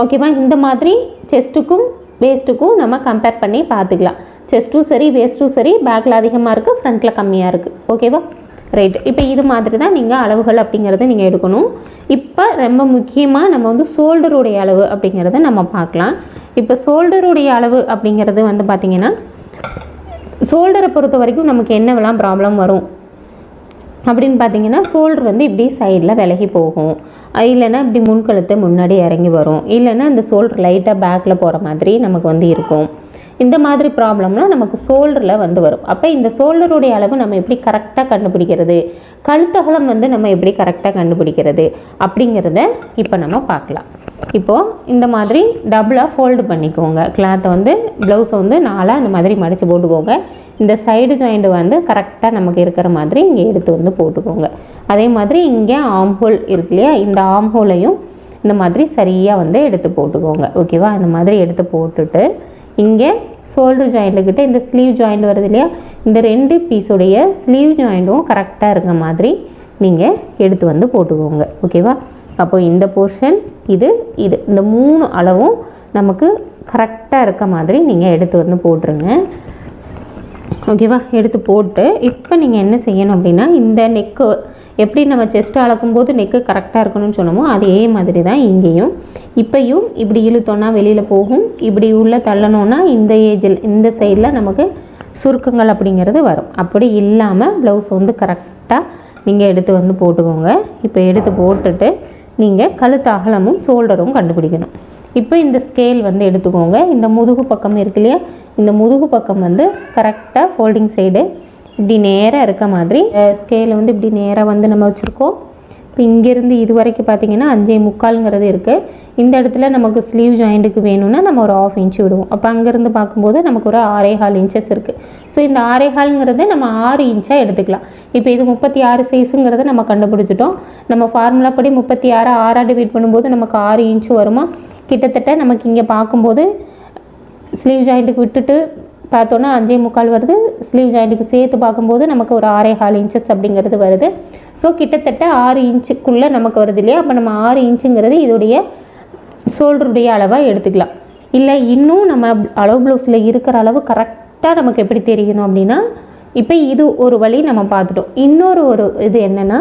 ஓகேவா இந்த மாதிரி செஸ்ட்டுக்கும் வேஸ்ட்டுக்கும் நம்ம கம்பேர் பண்ணி பார்த்துக்கலாம். செஸ்ட்டும் சரி வேஸ்ட்டும் சரி பேக்கில் அதிகமாக இருக்குது ஃப்ரண்ட்டில் கம்மியாக இருக்குது ஓகேவா ரைட் இப்போ இது மாதிரி தான் நீங்கள் அளவுகள் அப்படிங்கிறத நீங்கள் எடுக்கணும். இப்போ ரொம்ப முக்கியமாக நம்ம வந்து ஷோல்டருடைய அளவு அப்படிங்கிறத நம்ம பார்க்கலாம். இப்போ ஷோல்டருடைய அளவு அப்படிங்கிறது வந்து பார்த்திங்கன்னா ஷோல்டரை பொறுத்த வரைக்கும் நமக்கு என்னவெல்லாம் ப்ராப்ளம் வரும்? அப்படின்னு பார்த்தீங்கன்னா ஷோல்டர் வந்து இப்படி சைடில் விலகி போகும். இல்லைன்னா இப்படி முன்கழுத்தை முன்னாடி இறங்கி வரும். இல்லைன்னா இந்த ஷோல்டர் லைட்டாக பேக்கில் போகிற மாதிரி நமக்கு வந்து இருக்கும். இந்த மாதிரி ப்ராப்ளம்லாம் நமக்கு ஷோல்டரில் வந்து வரும். அப்போ இந்த ஷோல்டருடைய அளவு நம்ம எப்படி கரெக்டாக கண்டுபிடிக்கிறது? கழுத்தகலம் வந்து நம்ம எப்படி கரெக்டாக கண்டுபிடிக்கிறது? அப்படிங்கிறத இப்போ நம்ம பார்க்கலாம். இப்போது இந்த மாதிரி டபுளாக ஃபோல்டு பண்ணிக்கோங்க. கிளாத்தை வந்து ப்ளவுஸை வந்து நாலாக இந்த மாதிரி மடித்து போட்டுக்கோங்க. இந்த சைடு ஜாயிண்ட் வந்து கரெக்டாக நமக்கு இருக்கிற மாதிரி இங்கே எடுத்து வந்து போட்டுக்கோங்க. அதே மாதிரி இங்கே ஆம் ஹோல் இருக்கு இல்லையா? இந்த ஆம் ஹோலையும் இந்த மாதிரி சரியாக வந்து எடுத்து போட்டுக்கோங்க. ஓகேவா இந்த மாதிரி எடுத்து போட்டுட்டு இங்கே ஷோல்டர் ஜாயிண்ட்டுக்கிட்ட இந்த ஸ்லீவ் ஜாயிண்ட் வருது இல்லையா? இந்த ரெண்டு பீஸுடைய ஸ்லீவ் ஜாயிண்ட்டும் கரெக்டாக இருக்க மாதிரி நீங்கள் எடுத்து வந்து போட்டுக்கோங்க. ஓகேவா அப்போ இந்த போர்ஷன் இது இது. இந்த மூணு அளவும் நமக்கு கரெக்டாக இருக்க மாதிரி நீங்கள் எடுத்து வந்து போட்டுருங்க. ஓகேவா எடுத்து போட்டு இப்போ நீங்கள் என்ன செய்யணும் அப்படின்னா இந்த நெக்கு எப்படி நம்ம செஸ்ட் அளக்கும்போது நெக்கு கரெக்டாக இருக்கணும்னு சொன்னோமோ அதே மாதிரி தான் இங்கேயும். இப்பையும் இப்படி இழுத்தோன்னா வெளியில் போகும். இப்படி உள்ள தள்ளணும்னா இந்த ஏஜில் இந்த சைடில் நமக்கு சுருக்கங்கள் அப்படிங்கிறது வரும். அப்படி இல்லாமல் ப்ளவுஸ் வந்து கரெக்டாக நீங்கள் எடுத்து வந்து போட்டுக்கோங்க. இப்போ எடுத்து போட்டுட்டு நீங்கள் கழுத்து அகலமும் ஷோல்டரும் கண்டுபிடிக்கணும். இப்போ இந்த ஸ்கேல் வந்து எடுத்துக்கோங்க. இந்த முதுகு பக்கம் இருக்கு இல்லையா? இந்த முதுகு பக்கம் வந்து கரெக்டாக ஃபோல்டிங் சைடு இப்படி நேராக இருக்க மாதிரி ஸ்கேலை வந்து இப்படி நேராக வந்து நம்ம வச்சுருக்கோம். இப்போ இங்கேருந்து இது வரைக்கும் பார்த்தீங்கன்னா அஞ்சே முக்கால்ங்கிறது இருக்குது இந்த இடத்துல நமக்கு ஸ்லீவ் ஜாயிண்ட்டுக்கு வேணும்னா நம்ம ஒரு ஆஃப் இன்ச்சு விடுவோம். அப்போ அங்கேருந்து பார்க்கும்போது நமக்கு ஒரு ஆறே ஹால் இன்ச்சஸ் இருக்குது ஸோ இந்த ஆறே கால்ங்கிறத நம்ம ஆறு இன்ச்சாக எடுத்துக்கலாம். இப்போ இது முப்பத்தி ஆறு சைஸுங்கிறத நம்ம கண்டுபிடிச்சிட்டோம். நம்ம ஃபார்முலா படி முப்பத்தி ஆறு ஆறாக டிவைட் பண்ணும்போது நமக்கு ஆறு இன்ச்சு வருமா? கிட்டத்தட்ட நமக்கு இங்கே பார்க்கும்போது ஸ்லீவ் ஜாயிண்ட்டுக்கு விட்டுட்டு பார்த்தோன்னா அஞ்சே முக்கால் வருது. ஸ்லீவ் ஜாயிண்ட்டுக்கு சேர்த்து பார்க்கும்போது நமக்கு ஒரு ஆறே கால் இன்ச்சஸ் அப்படிங்கிறது வருது. ஸோ கிட்டத்தட்ட ஆறு இன்ச்சுக்குள்ளே நமக்கு வருது இல்லையா? அப்போ நம்ம ஆறு இன்ச்சுங்கிறது இதோடைய ஷோல்டருடைய அளவாக எடுத்துக்கலாம். இல்லை இன்னும் நம்ம அளவு ப்ளவுஸில் இருக்கிற அளவு கரெக்டாக நமக்கு எப்படி தெரியணும் அப்படின்னா இப்போ இது ஒரு வழி நம்ம பார்த்துட்டோம். இன்னொரு ஒரு இது என்னென்னா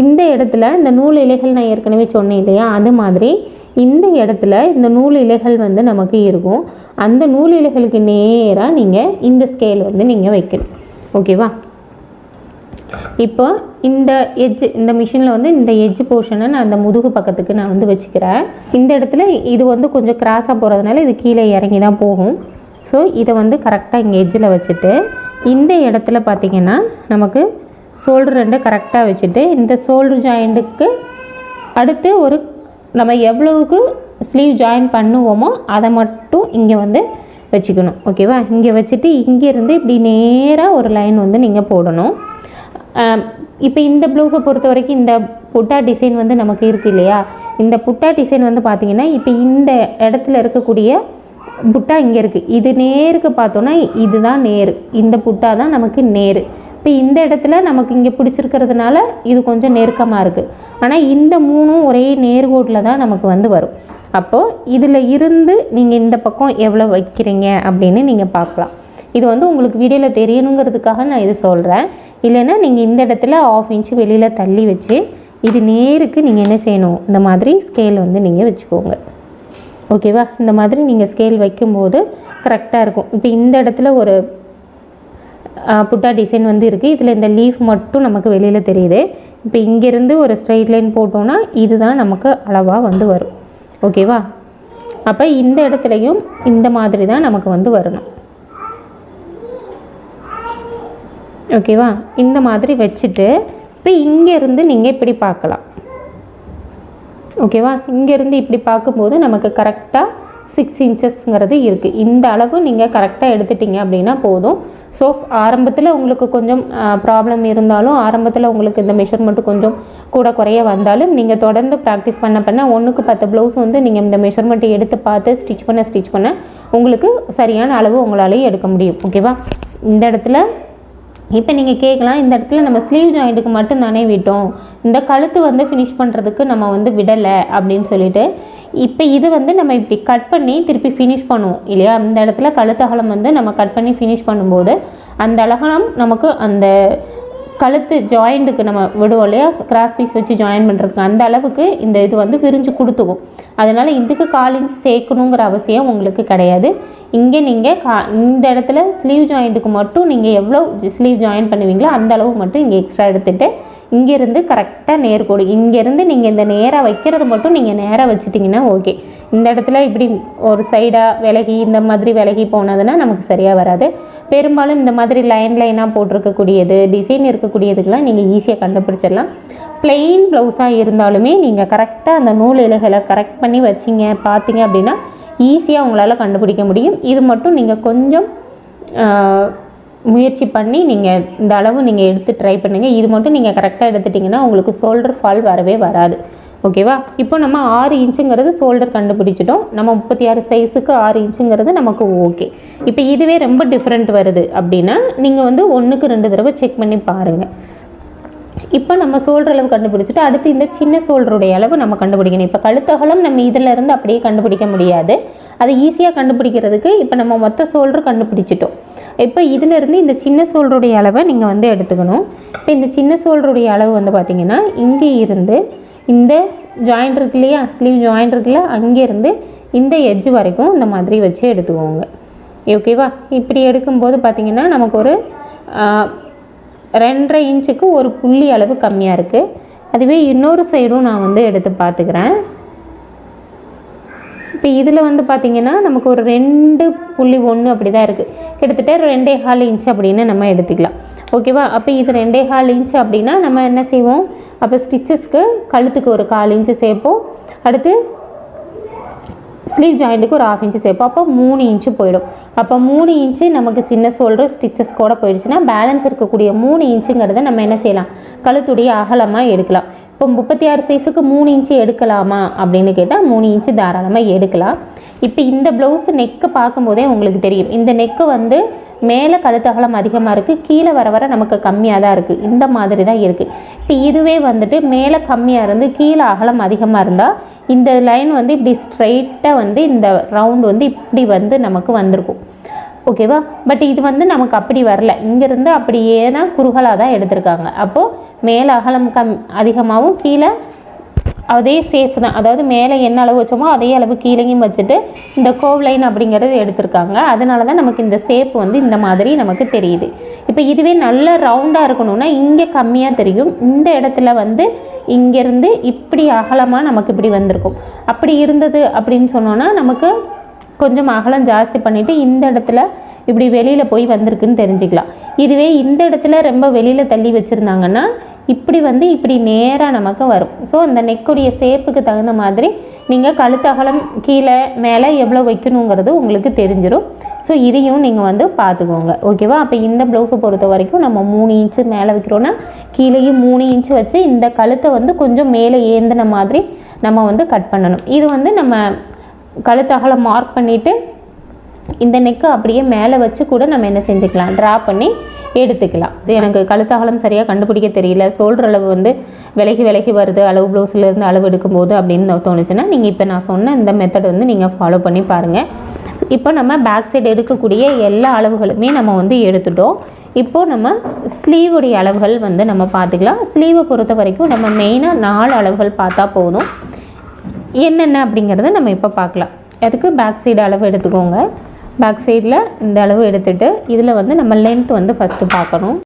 இந்த இடத்துல இந்த நூல் இலைகள் நான் ஏற்கனவே சொன்னேன் இல்லையா? அது மாதிரி இந்த இடத்துல இந்த நூல் இலைகள் வந்து நமக்கு இருக்கும். அந்த நூல் இலைகளுக்கு நேராக நீங்கள் இந்த ஸ்கேல் வந்து நீங்கள் வைக்கணும். ஓகேவா இப்போ இந்த எஜ்ஜு இந்த மிஷினில் வந்து இந்த எஜ்ஜு போர்ஷனை நான் அந்த முதுகு பக்கத்துக்கு நான் வந்து வச்சுக்கிறேன். இந்த இடத்துல இது வந்து கொஞ்சம் கிராஸாக போகிறதுனால இது கீழே இறங்கி தான் போகும். ஸோ இதை வந்து கரெக்டாக இங்கே எஜ்ஜில் வச்சுட்டு இந்த இடத்துல பார்த்தீங்கன்னா நமக்கு ஷோல்டர் ரெண்டு கரெக்டாக வச்சுட்டு இந்த ஷோல்டர் ஜாயிண்ட்டுக்கு அடுத்து ஒரு நம்ம எவ்வளவுக்கு ஸ்லீவ் ஜாயின் பண்ணுவோமோ அதை மட்டும் இங்கே வந்து வச்சுக்கணும். ஓகேவா இங்கே வச்சுட்டு இங்கேருந்து இப்படி நேராக ஒரு லைன் வந்து நீங்கள் போடணும். இப்போ இந்த ப்ளவுஸை பொறுத்த வரைக்கும் இந்த புட்டா டிசைன் வந்து நமக்கு இருக்குது இல்லையா? இந்த புட்டா டிசைன் வந்து பார்த்திங்கன்னா இப்போ இந்த இடத்துல இருக்கக்கூடிய புட்டா இங்கே இருக்குது இது நேருக்கு பார்த்தோன்னா இதுதான் நேரு. இந்த புட்டா தான் நமக்கு நேரு. இப்போ இந்த இடத்துல நமக்கு இங்கே பிடிச்சிருக்கிறதுனால இது கொஞ்சம் நெருக்கமாக இருக்குது ஆனால் இந்த மூணும் ஒரே நேர்கோட்டில் தான் நமக்கு வந்து வரும். அப்போது இதில் இருந்து நீங்கள் இந்த பக்கம் எவ்வளோ வைக்கிறீங்க அப்படின்னு நீங்கள் பார்க்கலாம். இது வந்து உங்களுக்கு வீடியோவில் தெரியணுங்கிறதுக்காக நான் இது சொல்கிறேன் இல்லைன்னா நீங்கள் இந்த இடத்துல ஆஃப் இன்ச்சு வெளியில் தள்ளி வச்சு இது நேருக்கு நீங்கள் என்ன செய்யணும்? இந்த மாதிரி ஸ்கேல் வந்து நீங்கள் வச்சுக்கோங்க. ஓகேவா இந்த மாதிரி நீங்கள் ஸ்கேல் வைக்கும்போது கரெக்டாக இருக்கும். இப்போ இந்த இடத்துல ஒரு புட்டா டிசைன் வந்து இருக்குது இதில் இந்த லீஃப் மட்டும் நமக்கு வெளியில் தெரியுது. இப்போ இங்கேருந்து ஒரு ஸ்ட்ரைட் லைன் போட்டோன்னா இதுதான் நமக்கு அளவாக வந்து வரும். ஓகேவா அப்போ இந்த இடத்துலையும் இந்த மாதிரி தான் நமக்கு வந்து வரணும். ஓகேவா இந்த மாதிரி வச்சுட்டு இப்போ இங்கேருந்து நீங்கள் இப்படி பார்க்கலாம். ஓகேவா இங்கேருந்து இப்படி பார்க்கும்போது நமக்கு கரெக்டாக சிக்ஸ் இன்ச்சஸ்ங்கிறது இருக்குது இந்த அளவு நீங்கள் கரெக்டாக எடுத்துட்டிங்க அப்படின்னா போதும். ஸோ ஆரம்பத்தில் உங்களுக்கு கொஞ்சம் ப்ராப்ளம் இருந்தாலும் ஆரம்பத்தில் உங்களுக்கு இந்த மெஷர்மெண்ட் கொஞ்சம் கூட குறைய வந்தாலும் நீங்கள் தொடர்ந்து ப்ராக்டிஸ் பண்ண பண்ண ஒன்றுக்கு பத்து ப்ளவுஸ் வந்து நீங்கள் இந்த மெஷர்மெண்ட்டை எடுத்து பார்த்து ஸ்டிச் பண்ண ஸ்டிச் பண்ண உங்களுக்கு சரியான அளவு உங்களாலேயும் எடுக்க முடியும். ஓகேவா இந்த இடத்துல இப்போ நீங்கள் கேட்கலாம் இந்த இடத்துல நம்ம ஸ்லீவ் ஜாயிண்ட்டுக்கு மட்டும் தானே விட்டோம். இந்த கழுத்து வந்து ஃபினிஷ் பண்ணுறதுக்கு நம்ம வந்து விடலை அப்படின்னு சொல்லிட்டு இப்போ இது வந்து நம்ம இப்படி கட் பண்ணி திருப்பி ஃபினிஷ் பண்ணுவோம் இல்லையா? இந்த இடத்துல கழுத்தகலம் வந்து நம்ம கட் பண்ணி ஃபினிஷ் பண்ணும்போது அந்த அகலம் நமக்கு அந்த கழுத்து ஜாயிண்ட்டுக்கு நம்ம விடுவோம் இல்லையா? கிராஸ் பீஸ் வச்சு ஜாயின் பண்ணுறதுக்கு அந்த அளவுக்கு இந்த இது வந்து விரிஞ்சு கொடுத்துக்கும். அதனால் இதுக்கு காலிங் சேர்க்கணுங்கிற அவசியம் உங்களுக்கு கிடையாது. இங்கே நீங்கள் கா இந்த இடத்துல ஸ்லீவ் ஜாயிண்ட்டுக்கு மட்டும் நீங்கள் எவ்வளோ ஸ்லீவ் ஜாயின் பண்ணுவீங்களோ அந்த அளவு மட்டும் இங்கே எக்ஸ்ட்ரா எடுத்துகிட்டு இங்கேருந்து கரெக்டாக நேர்கோடு இங்கேருந்து நீங்கள் இந்த நேராக வைக்கிறது மட்டும் நீங்கள் நேராக வச்சுட்டிங்கன்னா ஓகே இந்த இடத்துல இப்படி ஒரு சைடாக விலகி இந்த மாதிரி விலகி போனதுன்னா நமக்கு சரியாக வராது. பெரும்பாலும் இந்த மாதிரி லைன் லைனாக போட்டிருக்கக்கூடியது டிசைன் இருக்கக்கூடியதுக்கெல்லாம் நீங்கள் ஈஸியாக கண்டுபிடிச்சிடலாம். பிளெயின் ப்ளவுஸாக இருந்தாலுமே நீங்கள் கரெக்டாக அந்த நூல் இலைகளை கரெக்ட் பண்ணி வச்சிங்க பார்த்தீங்க அப்படின்னா ஈஸியாக உங்களால் கண்டுபிடிக்க முடியும். இது மட்டும் நீங்கள் கொஞ்சம் முயற்சி பண்ணி நீங்கள் இந்த அளவு நீங்கள் எடுத்து ட்ரை பண்ணுங்கள் இது மட்டும் நீங்கள் கரெக்டாக எடுத்துட்டிங்கன்னா உங்களுக்கு ஷோல்டர் ஃபால் வரவே வராது. ஓகேவா இப்போ நம்ம ஆறு இன்ச்சுங்கிறது ஷோல்டர் கண்டுபிடிச்சிட்டோம். நம்ம முப்பத்தி ஆறு சைஸுக்கு ஆறு இன்ச்சுங்கிறது நமக்கு ஓகே இப்போ இதுவே ரொம்ப டிஃப்ரெண்ட் வருது அப்படின்னா நீங்கள் வந்து ஒன்றுக்கு ரெண்டு தடவை செக் பண்ணி பாருங்கள் இப்போ நம்ம சோல்டர் அளவு கண்டுபிடிச்சிட்டு அடுத்து இந்த சின்ன சோல்டருடைய அளவு நம்ம கண்டுபிடிக்கணும். இப்போ கழுத்தகலம் நம்ம இதில் இருந்து அப்படியே கண்டுபிடிக்க முடியாது. அதை ஈஸியாக கண்டுபிடிக்கிறதுக்கு இப்போ நம்ம மொத்த சோல்டர் கண்டுபிடிச்சிட்டோம். இப்போ இதிலேருந்து இந்த சின்ன சோல்டருடைய அளவை நீங்கள் வந்து எடுத்துக்கணும். இப்போ இந்த சின்ன சோல்டருடைய அளவு வந்து பார்த்திங்கன்னா இங்கே இருந்து இந்த ஜாயிண்ட் இருக்கு இல்லையா? ஸ்லீவ் ஜாயிண்ட் இருக்குல்ல அங்கேருந்து இந்த எஜ்ஜு வரைக்கும் இந்த மாதிரி வச்சு எடுத்துக்கோங்க. ஓகேவா இப்படி எடுக்கும்போது பார்த்திங்கன்னா நமக்கு ஒரு ரெண்டரை இன்ச்சுக்கு ஒரு புள்ளி அளவு கம்மியாக இருக்குது அதுவே இன்னொரு சைடும் நான் வந்து எடுத்து பார்த்துக்கிறேன். இப்போ இதில் வந்து பார்த்திங்கன்னா நமக்கு ஒரு ரெண்டு புள்ளி ஒன்று அப்படி தான் இருக்குது கிட்டத்தட்ட ரெண்டே ஹால் இன்ச் அப்படின்னு நம்ம எடுத்துக்கலாம். ஓகேவா அப்போ இது ரெண்டே ஹால் இன்ச் அப்படின்னா நம்ம என்ன செய்வோம்? அப்போ ஸ்டிச்சஸ்க்கு கழுத்துக்கு ஒரு கால் இன்ச்சு சேர்ப்போம். அடுத்து ஸ்லீவ் ஜாயிண்ட்டுக்கு ஒரு ஆஃப் இன்ச்சு சேர்ப்போம் அப்போ மூணு இன்ச்சு போயிடும். அப்போ மூணு இன்ச்சு நமக்கு சின்ன சோல்டர் ஸ்டிச்சஸ் கூட போயிடுச்சுன்னா பேலன்ஸ் இருக்கக்கூடிய மூணு இன்ச்சுங்கிறத நம்ம என்ன செய்யலாம்? கழுத்துடைய அகலமாக எடுக்கலாம். இப்போ முப்பத்தி ஆறு சைஸுக்கு மூணு இன்ச்சு எடுக்கலாமா அப்படின்னு கேட்டால் மூணு இன்ச்சு தாராளமாக எடுக்கலாம். இப்போ இந்த ப்ளவுஸ் நெக்கை பார்க்கும்போதே உங்களுக்கு தெரியும். இந்த நெக்கு வந்து மேலே கழுத்தகலம் அதிகமாக இருக்குது கீழே வர வர நமக்கு கம்மியாக தான் இருக்குது இந்த மாதிரி தான் இருக்குது இப்போ இதுவே வந்துட்டு மேலே கம்மியாக இருந்து கீழே அகலம் அதிகமாக இருந்தால் இந்த லைன் வந்து இப்படி ஸ்ட்ரைட்டாக வந்து இந்த ரவுண்டு வந்து இப்படி வந்து நமக்கு வந்திருக்கும். ஓகேவா பட் இது வந்து நமக்கு அப்படி வரல. இங்கேருந்து அப்படியே தான் குறுகலாக தான் எடுத்திருக்காங்க. அப்போது மேல் அகலம் கம் அதிகமாகவும் கீழே அதே சேஃப் தான். அதாவது மேலே என்ன அளவு வச்சோமோ அதே அளவு கீழேயும் வச்சுட்டு இந்த கோவ் லைன் அப்படிங்கிறது எடுத்திருக்காங்க. அதனால தான் நமக்கு இந்த சேப் வந்து இந்த மாதிரி நமக்கு தெரியுது. இப்போ இதுவே நல்ல ரவுண்டாக இருக்கணும்னா இங்கே கம்மியாக தெரியும். இந்த இடத்துல வந்து இங்கேருந்து இப்படி அகலமாக நமக்கு இப்படி வந்திருக்கும். அப்படி இருந்தது அப்படின்னு சொன்னோன்னா நமக்கு கொஞ்சம் அகலம் ஜாஸ்தி பண்ணிவிட்டு இந்த இடத்துல இப்படி வெளியில் போய் வந்திருக்குன்னு தெரிஞ்சுக்கலாம். இதுவே இந்த இடத்துல ரொம்ப வெளியில் தள்ளி வச்சுருந்தாங்கன்னா இப்படி வந்து இப்படி நேராக நமக்கு வரும். ஸோ அந்த நெக்குடைய சேப்புக்கு தகுந்த மாதிரி நீங்கள் கழுத்தகலம் கீழே மேலே எவ்வளோ வைக்கணுங்கிறது உங்களுக்கு தெரிஞ்சிடும் ஸோ இதையும் நீங்கள் வந்து பார்த்துக்கோங்க. ஓகேவா அப்போ இந்த ப்ளவுஸை பொறுத்த வரைக்கும் நம்ம மூணு இன்ச்சு மேலே வைக்கிறோன்னா கீழேயும் மூணு இன்ச்சு வச்சு இந்த கழுத்தை வந்து கொஞ்சம் மேலே ஏந்தின மாதிரி நம்ம வந்து கட் பண்ணணும். இது வந்து நம்ம கழுத்தகலம் மார்க் பண்ணிவிட்டு இந்த நெக்கு அப்படியே மேலே வச்சு கூட நம்ம என்ன செஞ்சுக்கலாம்? ட்ரா பண்ணி எடுத்துக்கலாம். இது எனக்கு கழுத்தகலம் சரியாக கண்டுபிடிக்க தெரியல. சோல்டர் அளவு வந்து விலகி விலகி வருது. அளவு ப்ளவுஸ்லேருந்து அளவு எடுக்கும்போது அப்படின்னு தோணுச்சுன்னா நீங்கள் இப்போ நான் சொன்ன இந்த மெத்தட் வந்து நீங்கள் ஃபாலோ பண்ணி பாருங்கள் இப்போ நம்ம பேக் சைடு எடுக்கக்கூடிய எல்லா அளவுகளுமே நம்ம வந்து எடுத்துட்டோம். இப்போது நம்ம ஸ்லீவுடைய அளவுகள் வந்து நம்ம பார்த்துக்கலாம். ஸ்லீவை பொறுத்த வரைக்கும் நம்ம மெயினாக நாலு அளவுகள் பார்த்தா போதும். என்னென்ன அப்படிங்கிறத நம்ம இப்போ பார்க்கலாம். அதுக்கு பேக் சைடு அளவு எடுத்துக்கோங்க. பேக் சைடில் இந்த அளவு எடுத்துகிட்டு இதில் வந்து நம்ம லென்த் வந்து ஃபஸ்ட்டு பார்க்கணும்.